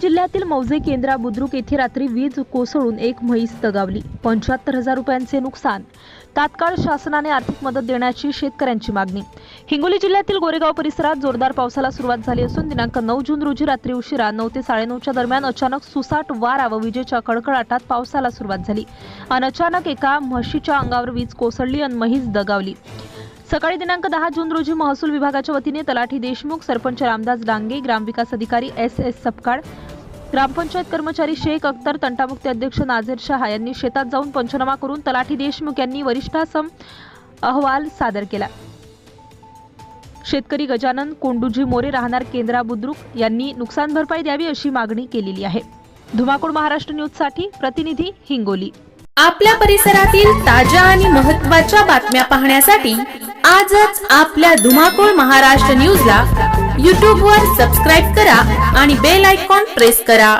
जिल्ह्यातील मौजे केंद्रा बुद्रुक येथे रात्री वीज कोसळून एक म्हैस दगावली. पंच्याहत्तर हजार रुपयांचे नुकसान. तात्काळ शासनाने आर्थिक मदत देण्याची शेतकऱ्यांची मागणी. हिंगोली जिल्ह्यातील गोरेगाव परिसरात जोरदार पावसाला सुरुवात झाली असून दिनांक नऊ जून रोजी रात्री उशिरा नऊ ते साडेनऊच्या दरम्यान अचानक सुसाट वारा व विजेच्या कडकडाटात पावसाला सुरुवात झाली. आणि अचानक एका म्हशीच्या अंगावर वीज कोसळली आणि म्हैस दगावली. सकाळी दिनांक दहा जून रोजी महसूल विभागाच्या वतीने तलाठी देशमुख सरपंच रामदास डांगे ग्रामविकास अधिकारी एस एस सपकाळ ग्रामपंचायत कर्मचारी शेख अख्तर तंटामुक्ती अध्यक्ष नाझीर शहा यांनी शेतात जाऊन पंचनामा करून तलाठी देशमुख यांनी वरिष्ठासम अहवाल सादर केला. शेतकरी गजानन कोंडूजी मोरे राहणार केंद्रा बुद्रुक यांनी नुकसान भरपाई द्यावी अशी मागणी केलेली आहे. धुमाकूळ महाराष्ट्र न्यूजसाठी प्रतिनिधी हिंगोली. आपल्या परिसरातील ताज्या आणि महत्त्वाच्या बातम्या पाहण्यासाठी आजच आपल्या धुमाकूळ महाराष्ट्र न्यूजला यूट्यूबवर सबस्क्राईब करा आणि बेल आयकॉन प्रेस करा.